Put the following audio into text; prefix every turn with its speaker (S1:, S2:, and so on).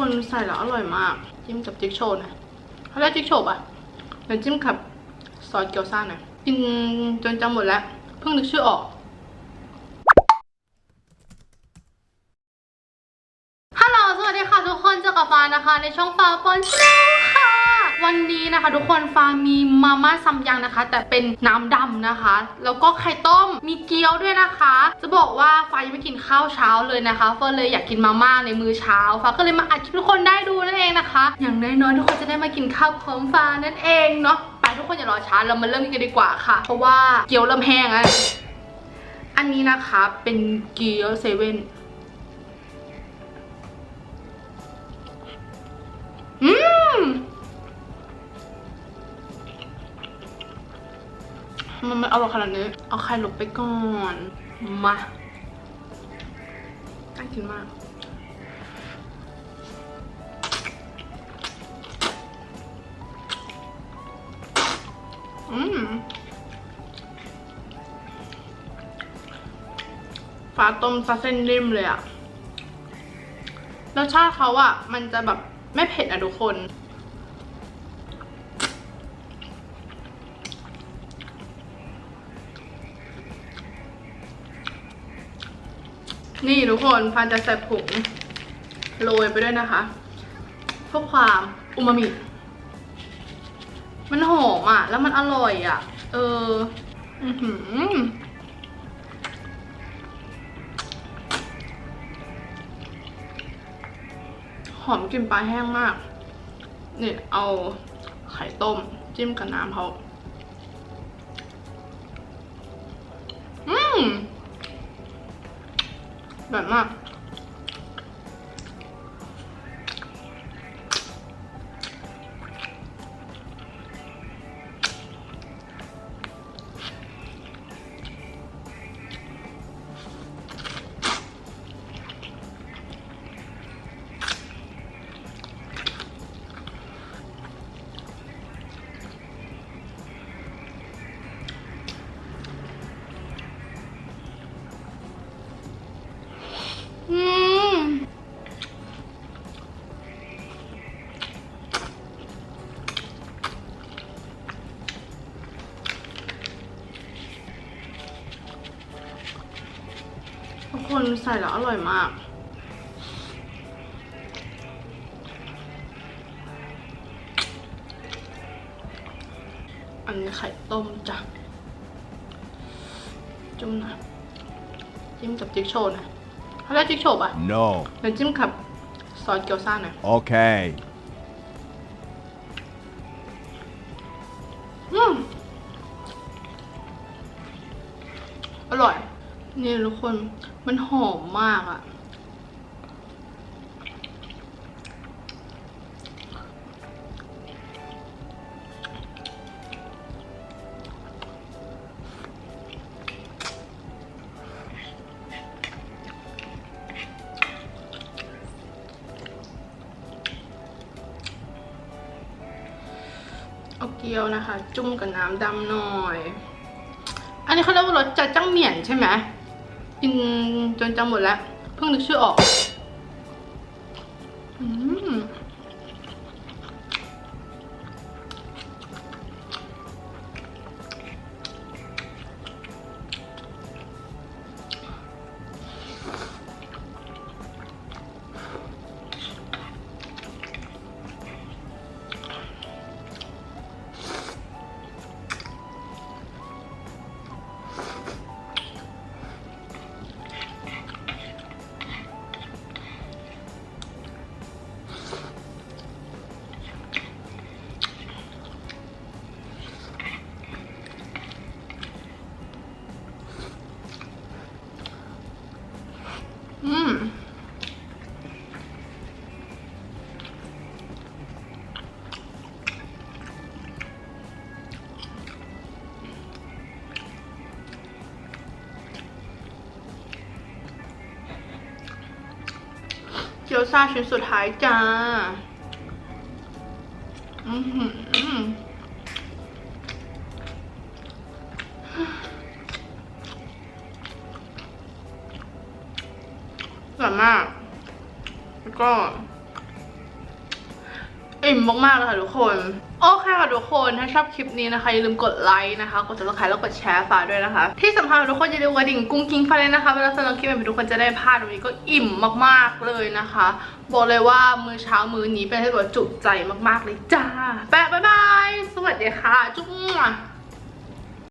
S1: คนใส่แล้วอร่อยมาก จิ้มกับจิ๊กโชว์นะเขาเรียกจิ๊กโชว์ป่ะเดี๋ยวจิ้มกับซอสเกี๊ยวซ่าหน่อยกินจนจำหมดแล้ว เพิ่งนึกชื่อออกฮัลโหลสวัสดีค่ะทุกคนเจอกับฟ้านะคะ ในช่องฟ้าปอนชแนล วันนี้นะคะ ทุกคนฟ้ามีมาม่าซัมยังนะคะ แต่เป็นน้ำดำนะคะ แล้วก็ไข่ต้มมีเกี๊ยวด้วยนะคะ จะบอกว่าฟ้ายังไม่กินข้าวเช้าเลยนะคะเฟิร์เลยอยากกินมาม่าในมื้อเช้าฟ้าก็เลยมาอัดคลิปทุกคนได้ดูนั่นเองนะคะ อย่างน้อยๆทุกคนจะได้มากินข้าวพร้อมฟ้านั่นเองเนาะไปทุกคนอย่ารอช้าเรามาเริ่มกันดีกว่าค่ะ เพราะว่าเกี๊ยวเริ่มแห้งแล้วอันนี้นะคะเป็นเกี๊ยวเซเว่น มันไม่อร่อยขนาดนี้ เอาไข่หลบไปก่อน มาน่ากินมาก อืมฟ้าต้มซะเส้นนิ่มเลยอะรสชาติเขาอะมันจะแบบไม่เผ็ดอะทุกคน นี่ทุกคนพันจะใส่ผงโรยไปด้วยนะคะเพื่อความอูมามิ มันหอมอะ แล้วมันอร่อยอะ เออ อือหือหอมกลิ่นปลาแห้งมาก นี่เอาไข่ต้มจิ้มกับน้ำเขาอืม แบ ทุกคนใส่แล้วอร่อยมาก อันนี้ไข่ต้มจ้ะ จุ่มนะจิ้มกับจิ๊กโชว์หนะเขาเรียกจิ๊กโชว์ป่ะ
S2: No.
S1: เดี๋ยวจิ้มกับซอสเกี๊ยวซ่าหน่อย
S2: Okay.
S1: นี่ทุกคนมันหอมมากอะ่ะ เอาเกี๊ยวนะคะ จุ่มกับน้ำดำหน่อย อันนี้เขาเรียกว่ารสจัดจังเหมี่ยนใช่ไหม กินจนจำหมดแล้ว เพิ่งนึกชื่อออก กี๊ยวซ่าชิ้นสุดท้ายจ้าอือหืออร่อยมาก แล้วก็ อิ่มมากๆเลยค่ะทุกคน โอเคค่ะทุกคน ถ้าชอบคลิปนี้นะคะอย่าลืมกดไลค์นะคะ กดติดตามแล้วกดแชร์ฝากด้วยนะคะ ที่สำคัญค่ะทุกคนอย่าลืมกดดิ่งกุ้งกิ้งฟ้าเลยนะคะ เวลาสำหรับคลิปใหม่ทุกคนจะได้พลาดวันนี้ก็อิ่มมากๆเลยนะคะ บอกเลยว่ามื้อเช้ามื้อนี้เป็นที่แบบจุใจมากๆเลยจ้าแปะบ๊ายบาย สวัสดีค่ะ จุ๊บ